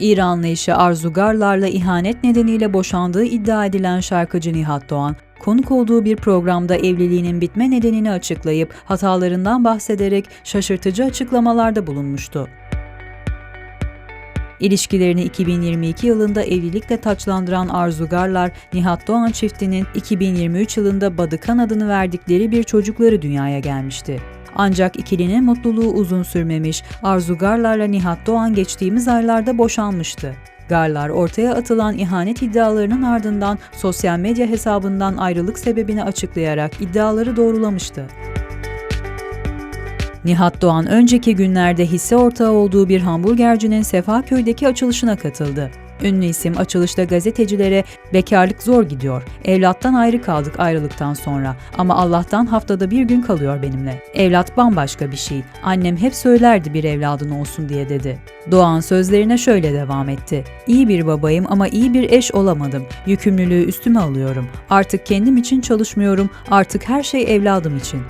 İranlı eşi Arzu Garlar'la ihanet nedeniyle boşandığı iddia edilen şarkıcı Nihat Doğan, konuk olduğu bir programda evliliğinin bitme nedenini açıklayıp hatalarından bahsederek şaşırtıcı açıklamalarda bulunmuştu. İlişkilerini 2022 yılında evlilikle taçlandıran Arzu Garlar, Nihat Doğan çiftinin 2023 yılında Badıkan adını verdikleri bir çocukları dünyaya gelmişti. Ancak ikilinin mutluluğu uzun sürmemiş, Arzu Garlar'la Nihat Doğan geçtiğimiz aylarda boşanmıştı. Garlar ortaya atılan ihanet iddialarının ardından sosyal medya hesabından ayrılık sebebini açıklayarak iddiaları doğrulamıştı. Nihat Doğan önceki günlerde hisse ortağı olduğu bir hamburgercinin Sefaköy'deki açılışına katıldı. Ünlü isim açılışta gazetecilere bekarlık zor gidiyor. Evlattan ayrı kaldık ayrılıktan sonra ama Allah'tan haftada bir gün kalıyor benimle. Evlat bambaşka bir şey. Annem hep söylerdi bir evladın olsun diye dedi. Doğan sözlerine şöyle devam etti. İyi bir babayım ama iyi bir eş olamadım. Yükümlülüğü üstüme alıyorum. Artık kendim için çalışmıyorum. Artık her şey evladım için.